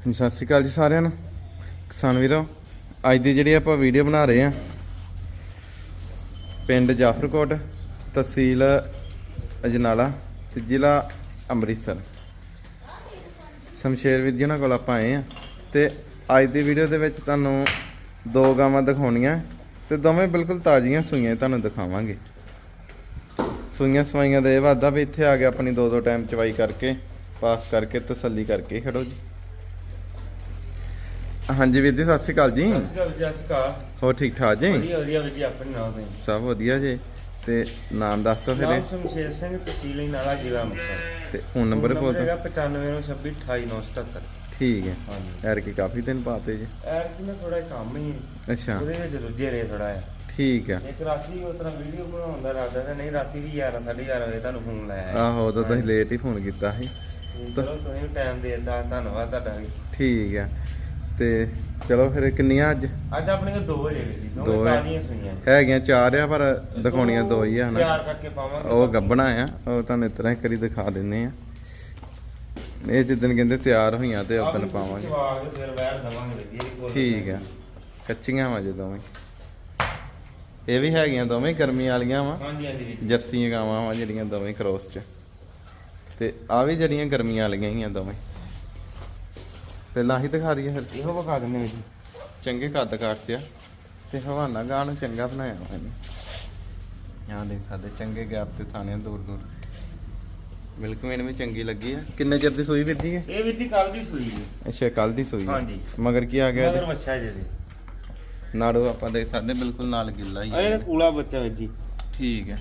ਸਤਿ ਸ਼੍ਰੀ ਅਕਾਲ ਜੀ ਸਾਰਿਆਂ ਨੂੰ। ਕਿਸਾਨ ਵੀਰੋ, ਅੱਜ ਦੀ ਜਿਹੜੀ ਆਪਾਂ ਵੀਡੀਓ ਬਣਾ ਰਹੇ ਆ ਪਿੰਡ ਜਾਫਰਕੋਟ ਤਹਿਸੀਲ ਅਜਨਾਲਾ ਤੇ ਜ਼ਿਲ੍ਹਾ ਅੰਮ੍ਰਿਤਸਰ। ਸ਼ਮਸ਼ੇਰ ਵੀਰ ਜੀ ਉਹਨਾਂ ਕੋਲ ਆਪਾਂ ਆਏ ਆ ਤੇ ਅੱਜ ਦੀ ਵੀਡੀਓ ਦੇ ਵਿੱਚ ਤੁਹਾਨੂੰ ਦੋ ਗਾਵਾਂ ਦਿਖਾਉਣੀਆਂ ਤੇ ਦੋਵੇਂ ਬਿਲਕੁਲ ਤਾਜ਼ੀਆਂ ਸੂਈਆਂ ਤੁਹਾਨੂੰ ਦਿਖਾਵਾਂਗੇ। ਸੂਈਆਂ ਸਵਾਈਆਂ ਦਾ ਇਹ ਵਾਦਾ ਵੀ ਇੱਥੇ ਆ ਕੇ ਆਪਣੀ ਦੋ ਦੋ ਟਾਈਮ ਚਵਾਈ ਕਰਕੇ ਪਾਸ ਕਰਕੇ, ਤਸੱਲੀ ਕਰਕੇ ਹੀ ਖੜੋ ਜੀ। ਹਾਂਜੀ ਵੀਰ ਜੀ ਸਤਿ ਸ਼੍ਰੀ ਅਕਾਲ ਜੀ। ਹੋਰ ਠੀਕ ਠਾਕ ਜੀ? ਵਧੀਆ ਵਧੀਆ ਵਧੀਆ ਆਪਣੇ ਨਾਮ ਤੇ ਸਭ ਵਧੀਆ ਜੀ। ਤੇ ਨਾਮ ਦੱਸ ਦਿਓ ਫਿਰ। ਨਾਮ ਸ਼ਮਸ਼ੇਰ ਸਿੰਘ ਤਹਿਸੀਲ ਨਾਲਾ ਜ਼ਿਲ੍ਹਾ ਅੰਮ੍ਰਿਤਸਰ। ਤੇ ਫੋਨ ਨੰਬਰ ਬੋਲ ਦਿਓ। ਹੈਗਾ 9526289977 ਠੀਕ ਹੈ। ਹਾਂਜੀ। ਯਾਰ ਕੀ ਕਾਫੀ ਦਿਨ ਪਾਤੇ ਜੀ। ਐਰ ਕਿ ਨਾ ਥੋੜਾ ਕੰਮ ਹੀ ਅੱਛਾ। ਉਹਦੇ ਵਿੱਚ ਰੁੱਝੇ ਰਹੇ ਥੋੜਾ ਆ ਠੀਕ ਹੈ। ਇੱਕ ਰਾਤੀ ਉਸ ਤਰ੍ਹਾਂ ਵੀਡੀਓ ਬਣਾਉਣ ਦਾ ਇਰਾਦਾ ਤਾਂ ਨਹੀਂ ਰਾਤੀ ਵੀ 11 11:30 ਵਜੇ ਤੁਹਾਨੂੰ ਫੋਨ ਲਾਇਆ ਆਹੋ ਉਦੋਂ ਤੁਸੀਂ ਲੇਟ ਹੀ ਫੋਨ ਕੀਤਾ ਸੀ। ਚਲੋ ਤੁਸੀਂ ਟਾਈਮ ਦੇ ਦਿੱਤਾ ਧੰਨਵਾਦ ਤੁਹਾਡਾ ਵੀ। ਠੀਕ ਹੈ। ਤੇ ਚਲੋ ਫਿਰ ਕਿੰਨੀਆਂ ਅੱਜ? ਅੱਜ ਆਪਣੇ ਕੋਲ ਦੋ ਵਜੇ ਸੀ ਦੋ। ਤਾਜ਼ੀਆਂ ਸੁਈਆਂ। ਹੈਗੀਆਂ ਚਾਰ ਆ ਪਰ ਦਿਖਾਉਣੀਆਂ ਦੋ ਹੀ ਆ ਹਨਾ? ਤਿਆਰ ਕਰਕੇ ਪਾਵਾਂਗੇ। ਉਹ ਗੱਬਣਾ ਆ ਉਹ ਤੁਹਾਨੂੰ ਇਸ ਤਰ੍ਹਾਂ ਕਰੀ ਦਿਖਾ ਦਿੰਨੇ ਆ। ਇਹ ਜਿੱਦਣ ਕਹਿੰਦੇ ਤਿਆਰ ਹੋਈਆਂ ਤੇ ਉਦੋਂ ਪਾਵਾਂਗੇ। ਫਿਰ ਵੈਰ ਦਵਾਂਗੇ ਜੀ ਠੀਕ ਆ। ਕੱਚੀਆਂ ਵਾ ਜੇ ਦੋਵੇਂ। ਇਹ ਵੀ ਹੈਗੀਆਂ ਦੋਵੇਂ ਗਰਮੀ ਵਾਲੀਆਂ ਵਾ। ਹਾਂਜੀ ਹਾਂਜੀ ਵੀਰ ਜੀ। ਜਰਸੀਆਂ ਗਾਵਾਂ ਵਾ ਜਿਹੜੀਆਂ ਦੋਵੇਂ ਕ੍ਰੋਸ ਚ। ਤੇ ਆ ਵੀ ਜਿਹੜੀਆਂ ਗਰਮੀਆਂ ਵਾਲੀਆਂ ਹੀ ਆ ਦੋਵੇਂ। ਪਹਿਲਾਂ ਹੀ ਦਿਖਾ ਦਈਏ ਫਿਰ। ਇਹੋ ਵਿਖਾ ਦਿੰਦੇ ਵੀਰ ਜੀ। ਚੰਗੇ ਕੱਦ ਕਾਟ ਆ। ਤੇ ਹਵਾਨਾ ਗਾਣ ਚੰਗਾ ਬਣਾਇਆ ਵਾ ਇਹਨੇ। ਆਹ ਦੇਖ ਸਕਦੇ ਚੰਗੇ ਗੈਪ ਤੇ ਥਾਣੇ ਦੂਰ ਦੂਰ। ਮਿਲਕ ਮੇਨ ਵੀ ਚੰਗੀ ਲੱਗੀ ਆ। ਕਿੰਨੇ ਚਿਰ ਦੀ ਸੂਈ ਵਿੱਧੀ ਹੈ? ਇਹ ਵੀਰ ਜੀ ਕੱਲ ਦੀ ਸੂਈ ਜੀ ਅੱਛਾ ਕੱਲ ਦੀ ਸੂਈ ਆ। ਹਾਂਜੀ। ਮਗਰ ਕੀ ਆ ਗਿਆ ਮਗਰ ਇਹਦੇ? ਬੱਚਾ ਜੀ। ਨਾੜੂ ਆਪਾਂ ਦੇਖ ਸਕਦੇ ਬਿਲਕੁਲ ਨਾਲ ਗਿੱਲਾ ਹੀ ਆ ਇਹਦਾ ਆ ਕੂਲਾ ਬੱਚਾ ਵੀਰ ਜੀ। ਠੀਕ ਹੈ।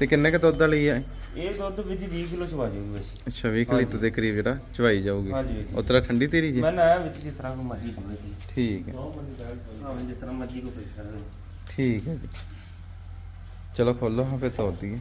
ਤੇ ਕਿੰਨੇ ਕ ਦੁੱਧ ਵਾਲੀ ਆ? ਇਹ ਦੁੱਧ ਵਿੱਚ 20 ਕਿਲੋ ਚਵਾ ਜਾਊਗੀ ਵੈਸੇ ਅੱਛਾ 20 ਕੁ ਹਾਂਜੀ। ਲੀਟਰ ਦੇ ਕਰੀਬ ਜਿਹੜਾ ਚਵਾਈ ਜਾਊਗੀ। ਹਾਂਜੀ। ਉਤਰਾ ਠੰਡੀ ਤੇਰੀ ਜੀ? ਮੈਂ ਨਾ ਵਿੱਚ ਜਿਸ ਤਰ੍ਹਾਂ ਕੋ ਮਰਜ਼ੀ ਹੋਵੇ ਜੀ। ਠੀਕ ਹੈ। ਭਾਵੇਂ ਜਿਸ ਤਰ੍ਹਾਂ ਮਰਜ਼ੀ ਕੋ ਪੈਸਾ ਦੇ ਠੀਕ ਹੈ ਜੀ। ਚਲੋ ਖੋਲੋ ਹਾਂ ਫਿਰ ਤੋੜ ਦਈਏ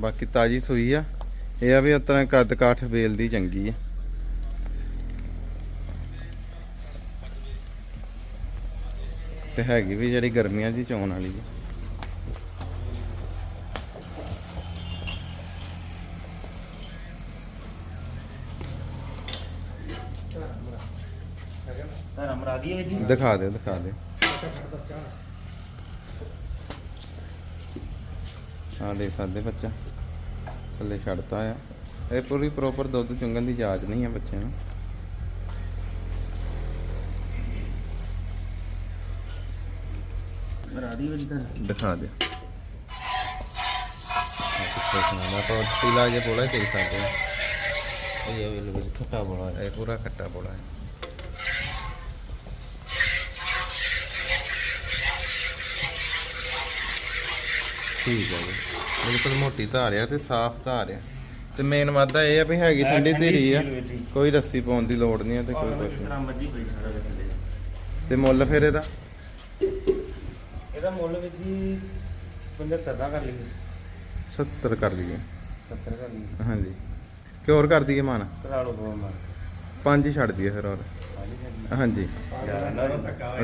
ਬਾਕੀ ਤਾਜੀ ਸੂਈ ਆ। ਇਹ ਆ ਵੀ ਉਸ ਕੱਦ ਕਾਠ ਵੇਲ ਦੀ ਚੰਗੀ ਆ। ਤੇ ਹੈਗੀ ਵੀ ਜਿਹੜੀ ਗਰਮੀਆਂ ਦੀ ਚੋਣ ਵਾਲੀ ਆ। ਦਿਖਾ ਦੇ ਦਿਖਾ ਦੇ। ਹਾਂ ਦੇ ਸਕਦੇ ਬੱਚਾ। ਥੱਲੇ ਛੱਡਤਾ ਆ। ਇਹ ਪੂਰੀ ਪ੍ਰੋਪਰ ਦੁੱਧ ਚੁੰਗਣ ਦੀ ਜਾਂਚ ਨਹੀਂ ਆ ਬੱਚੇ ਨੂੰ। ਅਮਰਾਦੀ ਵਿੱਚ ਦਿਖਾ ਦੇ। ਸੁਣਾਉਂਦਾ ਤਾਂ ਪੀਲਾ ਜੇ ਬੋਲਾ ਦੇ ਸਕਦੇ ਇਹ ਵੇਲੇ ਖੱਟਾ ਬੜਾ ਇਹ ਪੂਰਾ ਖੱਟਾ ਬੋਲਾ ਹੈ। ਠੀਕ ਹੈ ਜੀ। ਬਿਲਕੁਲ ਮੋਟੀ ਧਾਰ ਆ ਤੇ ਸਾਫ਼ ਧਾਰ ਆ। ਤੇ ਮੇਨ ਵਾਦਾ ਇਹ ਆ ਵੀ ਹੈਗੀ ਠੰਡੀ ਧੀਰੀ ਆ। ਕੋਈ ਰੱਸੀ ਪਾਉਣ ਦੀ ਲੋੜ ਨਹੀਂ ਆ ਤੇ ਕੋਈ ਨਹੀਂ। ਥੱਲੇ ਤੇ ਮੁੱਲ ਫਿਰ ਇਹਦਾ? ਇਹਦਾ ਮੁੱਲ ਵਿੱਚ ਜੀ 75 ਦਾ ਕਰ ਲਈਏ। 70 ਕਰ ਲਈਏ। 70 ਕਰ ਲਈਏ। ਹਾਂਜੀ। ਕਿ ਹੋਰ ਕਰ ਦਈਏ ਮਾਨ? ਕਰਾ ਲਓ ਦੋ ਮਾਰ ਪੰਜ ਹੀ ਛੱਡ ਦਈਏ ਫਿਰ ਹੋਰ। ਹਾਂਜੀ।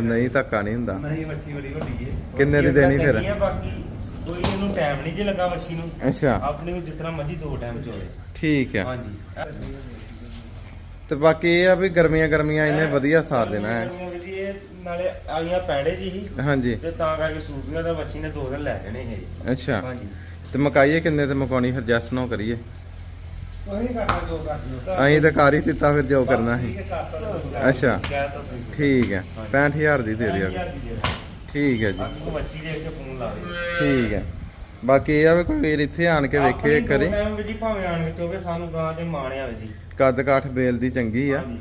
ਨਹੀਂ ਧੱਕਾ ਨਹੀਂ ਹੁੰਦਾ। ਨਹੀਂ ਮੱਛੀ ਬੜੀ ਵੱਡੀ ਹੈ ਕਿੰਨੇ ਦੀ ਦੇਣੀ ਫਿਰ? ਬਾਕੀ। ਕੋਈ ਇਹਨੂੰ ਟਾਈਮ ਨਹੀਂ ਜੇ ਲੱਗਾ ਮੱਛੀ ਨੂੰ। ਅੱਛਾ। ਆਪਣੀ ਨੂੰ ਤਰ੍ਹਾਂ ਮਰਜ਼ੀ ਦੋ ਟਾਈਮ ਚੋਲੇ ਠੀਕ ਹੈ ਹਾਂਜੀ। ਤੇ ਬਾਕੀ ਇਹ ਆ ਵੀ ਗਰਮੀਆਂ ਗਰਮੀਆਂ ਇਹਨੇ ਵਧੀਆ ਸਾਥ ਦੇਣਾ ਹੈ। ਇਹ ਨਾਲੇ ਆਈਆਂ ਪੈੜੇ ਜੀ ਹਾਂਜੀ। ਤੇ ਤਾਂ ਕਰਕੇ ਸੂਪੀਆਂ ਦਾ ਮੱਛੀ ਨੇ ਦੋ ਦਿਨ ਲੈ ਜਾਣੇ ਇਹ। ਅੱਛਾ। ਹਾਂਜੀ। ਤੇ ਮਕਾਈਏ ਕਿੰਨੇ ਤੇ ਮਕਾਉਣੀ ਫਿਰ ਜੈਸ ਨੋ ਕਰੀਏ? ਉਹੀ ਕਰਨਾ ਜੋ ਕਰ ਦਿਓ ਅਸੀਂ ਤਾਂ ਕਰ ਹੀ ਦਿੱਤਾ ਫਿਰ ਜੋ ਕਰਨਾ ਸੀ। ਅੱਛਾ। ਠੀਕ ਹੈ 65000 ਦੀ ਦੇ ਦਿਓ। ਹਜ਼ਾਰ ਦੀ ਦੇ ਦਿਓ। ਠੀਕ ਹੈ ਜੀ। ਬਾਕੀ ਮੱਛੀ ਦੇਖ ਕੇ ਫੋਨ ਲਾਵੇ ਠੀਕ ਹੈ। ਬਾਕੀ ਇਹ ਆ ਵੀ ਕੋਈ ਵੀਰ ਇੱਥੇ ਆਣ ਕੇ ਵੇਖੇ ਆਪਣੀ ਕਰੇ ਦੋ ਟਾਈਮ ਵਿੱਚ ਹੀ ਭਾਵੇਂ ਆਣ ਕੇ ਹੋਵੇ ਸਾਨੂੰ ਗਾਂ ਤੇ ਮਾਣਿਆ ਵੇ ਜੀ। ਕੱਦ ਕਾਠ ਬੇਲ ਦੀ ਚੰਗੀ ਆ। ਹਾਂਜੀ।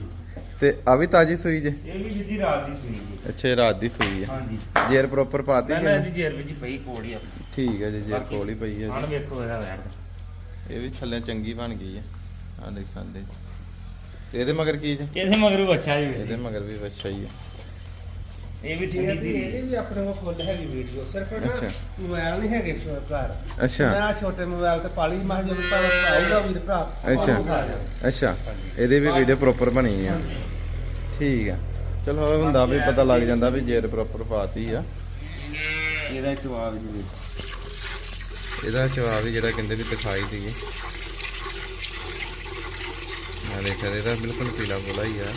ਤੇ ਆ ਵੀ ਤਾਜੀ ਸੂਈ ਜੇ? ਇਹ ਵੀ ਜਿੱਦੀ ਰਾਤ ਦੀ ਸੂਈ ਜੀ। ਅੱਛਾ ਇਹ ਰਾਤ ਦੀ ਸੂਈ ਆ। ਹਾਂਜੀ। ਜੇਰ ਪ੍ਰੋਪਰ ਪਾਤੀ ਮੈਂ ਜੀ ਨਾ ਇਹਨੇ? ਇਹਦੀ ਜੇਰ ਵਿੱਚ ਹੀ ਪਈ ਕੋੜੀ ਆ। ਠੀਕ ਹੈ ਜੀ ਜੇਰ ਬਾਕੀ ਕੋਲ ਹੀ ਪਈ ਹੈ ਹਣ ਜੀ ਵੇਖੋ ਇਹਦਾ ਵੈਰ। ਇਹ ਵੀ ਥੱਲੇ ਚੰਗੀ ਬਣ ਗਈ ਆ। ਆ ਦੇਖ ਸਕਦੇ ਜੀ। ਤੇ ਇਹਦੇ ਮਗਰ ਕੀ ਜੀ? ਇਹਦੇ ਮਗਰ ਵੀ ਅੱਛਾ ਜੀ ਇਹਦੇ ਮਗਰ ਵੀ ਬੱਚਾ ਹੀ ਆ। ਇਹ ਵੀ ਠੰਡੀ ਇਹਦੀ ਧੀਰੀ ਇਹਦੀ ਵੀ ਆਪਣੇ ਕੋਲ ਫੁੱਲ ਹੈਗੀ ਵੀਡੀਓ। ਸਿਰਫ ਨਾ ਅੱਛਾ। ਮੋਬਾਈਲ ਨਹੀਂ ਹੈਗੇ ਸ਼ੋ ਘਰ। ਅੱਛਾ। ਮੈਂ ਛੋਟੇ ਮੋਬਾਈਲ ਤੇ ਪਾਲੀ ਮੈਂ ਜਦੋਂ ਆਊਗਾ ਵੀਰ ਭਰਾ ਅੱਛਾ। ਅੱਛਾ। ਇਹਦੀ ਵੀ ਵੀਡੀਓ ਪ੍ਰੋਪਰ ਬਣੀ ਆ। ਠੀਕ ਆ। ਚਲੋ ਇਹ ਹੁੰਦਾ ਵੀ ਪਤਾ ਲੱਗ ਜਾਂਦਾ ਵੀ ਜੇਰ ਪ੍ਰੋਪਰ ਪਾਤੀ ਆ। ਇਹਦਾ ਜਵਾਬ ਜੀ ਇਹਦਾ ਜਵਾਬ ਵੀ ਜਿਹੜਾ ਕਹਿੰਦੇ ਵੀ ਦਿਖਾਈ ਦੀਏ ਮੈਂ ਦੇਖਿਆ ਇਹਦਾ ਬਿਲਕੁਲ ਪੀਲਾ ਗੋਲਾ ਹੀ ਆ।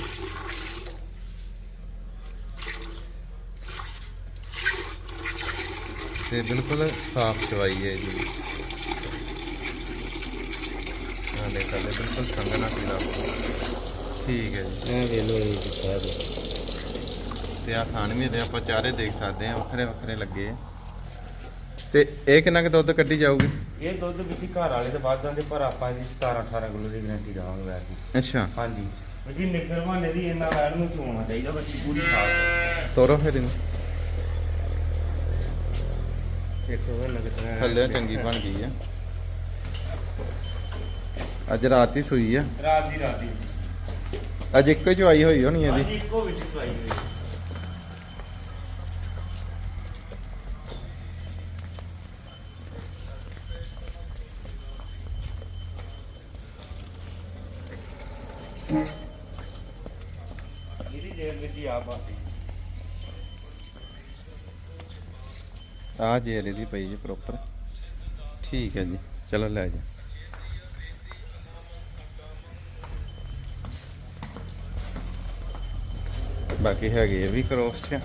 ਤੇ ਬਿਲਕੁਲ ਸਾਫ਼ ਚਵਾਈ ਹੈ ਜੀ। ਆ ਦੇਖ ਲੈ ਬਿਲਕੁਲ ਸੰਗਣਾ ਪੀਲਾ। ਠੀਕ ਹੈ ਜੀ। ਇਹ ਵੇਲੋ ਇਹ ਕੀਤਾ ਹੈ ਤੇ ਆ ਖਾਣ ਵੀ ਤੇ ਆਪਾਂ ਚਾਰੇ ਦੇਖ ਸਕਦੇ ਆ ਵੱਖਰੇ ਵੱਖਰੇ ਲੱਗੇ। ਆ ਤੇ ਇਹ ਕਿੰਨਾ ਕੁ ਦੁੱਧ ਕੱਢੀ ਜਾਊਗੀ? ਇਹ ਦੁੱਧ ਵੀ ਘਰ ਵਾਲੇ ਤੇ ਵੱਧ ਜਾਂਦੇ ਪਰ ਆਪਾਂ ਇਹਦੀ 17 18 ਕਿਲੋ ਦੀ ਗਾਰੰਟੀ ਦੇਵਾਂਗੇ ਵੈਰ ਦੀ ਅੱਛਾ। ਹਾਂਜੀ। ਜੀ ਨਿਕਰ ਮਾਨੇ ਦੀ ਇੰਨਾ ਵੈਰ ਨੂੰ ਚੋਣਾ ਚਾਹੀਦਾ ਬੱਚੀ ਪੂਰੀ ਸਾਫ਼ ਤੋਰੋ ਫਿਰ ਇਹਨੂੰ। ਦੇਖੋ ਇਹ ਲੱਗਦਾ ਥੱਲੇ ਚੰਗੀ ਬਣ ਗਈ ਆ। ਅੱਜ ਰਾਤ ਹੀ ਸੂਈ ਆ। ਰਾਤ ਦੀ ਰਾਤ ਦੀ। ਅੱਜ ਇੱਕੋ ਹੀ ਚਵਾਈ ਹੋਈ ਹੋਣੀ ਇਹਦੀ। ਇੱਕੋ ਵਿੱਚ ਚੁਆਈ ਹੋਈ। ਇਹਦੀ ਜੇਬ ਵਿੱਚ ਹੀ ਆ ਬਾਤੀ ਆ ਜੇਲ ਇਹਦੀ ਪਈ ਜੀ ਪ੍ਰੋਪਰ ਠੀਕ ਹੈ ਜੀ, ਚਲੋ ਲੈ ਜਾ। ਬਾਕੀ ਹੈਗੇ ਇਹ ਵੀ ਕ੍ਰੋਸ ਚ।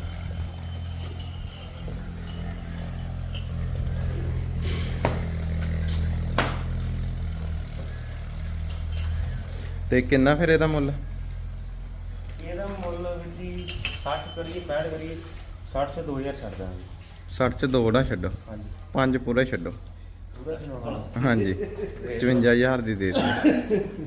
ਤੇ ਕਿੰਨਾ ਫਿਰ ਇਹਦਾ ਮੁੱਲ? ਇਹਦਾ ਮੁੱਲ ਵੀ 60 ਕਰੀਏ 65 ਕਰੀਏ 60 ਚ 2000 ਛੱਡ ਦਾਂਗੇ। 60 ਚ ਦੋ ਨਾ ਛੱਡੋ। ਹਾਂਜੀ। ਪੰਜ ਪੂਰੇ ਛੱਡੋ। ਪੂਰਾ ਹਾਂਜੀ। 54000 ਦੀ ਦੇ ਦਿੱਤੀ।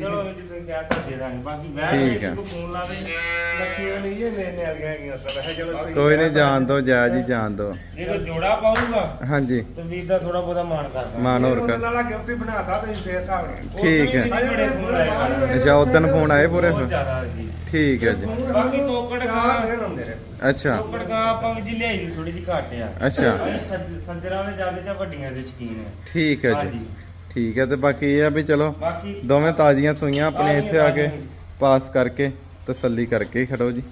ਚਲੋ ਇਹ ਜਿਵੇਂ ਕਿਹਾ ਤਾਂ ਦੇ ਦਾਂਗੇ। ਬਾਕੀ ਵੈਰ ਠੀਕ ਵਿੱਚ ਆ। ਕੋ ਫੋਨ ਲਾਵੇ ਲੱਖੀਆਂ ਨਹੀਂ ਇਹ ਨੇ ਨੇ ਵਾਲੀਆਂ ਹੈਗੀਆਂ ਸਰ ਹੈ ਚਲੋ ਤੁਸੀਂ- ਕੋਈ ਨਹੀਂ ਜਾਣ ਦੋ ਜਾਇਜ਼ ਹੀ ਜਾਣ ਦੋ। ਜੇ ਕੋਈ ਜੋੜਾ ਪਾਊਗਾ। ਹਾਂਜੀ। ਤੇ ਵੀਰ ਦਾ ਥੋੜਾ ਬਹੁਤਾ ਮਾਣ ਕਰਦਾ। ਮਾਨ ਹੋਰ ਕਰ। ਨਾਲ ਗਿਫਟ ਹੀ ਬਣਾਤਾ ਫੇਰ ਹਿਸਾਬ ਨਾਲ। ਠੀਕ ਹੈ। ਬੜੇ ਫੋਨ ਆਏ ਕਰਨ। ਅੱਛਾ ਉਦੋਂ ਫੋਨ ਆਏ ਪੂਰੇ? ਬਹੁਤ ਫਿਰ? ਜ਼ਿਆਦਾ ਜੀ। ਠੀਕ ਹੈ ਜੀ। ਬਾਕੀ ਚਾਰ ਖਾ ਦਿਨ ਹੁੰਦੇ ਨੇ। ਅੱਛਾ। ਤੋਕੜ ਖਾ ਆਪਾਂ ਵੀ ਜੀ ਲਿਆਈ ਦੀ ਥੋੜੀ ਜਿਹੀ ਘੱਟ ਆ ਅੱਛਾ ਸੱਜਰਾਂ ਵਾਲੇ ਜ਼ਿਆਦਾ ਜਾਂ ਵੱਡੀਆਂ ਦੇ ਸ਼ਕੀਨ ਹੈ ਠੀਕ ਹੈ ਜੀ। ਹਾਂਜੀ। ਠੀਕ ਹੈ ਤੇ ਬਾਕੀ ਇਹ ਆ ਵੀ ਚਲੋ ਬਾਕੀ ਦੋਵੇਂ ਤਾਜ਼ੀਆਂ ਸੂਈਆਂ ਆਪਣੇ ਇੱਥੇ ਆ ਕੇ। ਪਾਸ ਕਰਕੇ ਤਸੱਲੀ ਕਰਕੇ ਖੜੋ ਜੀ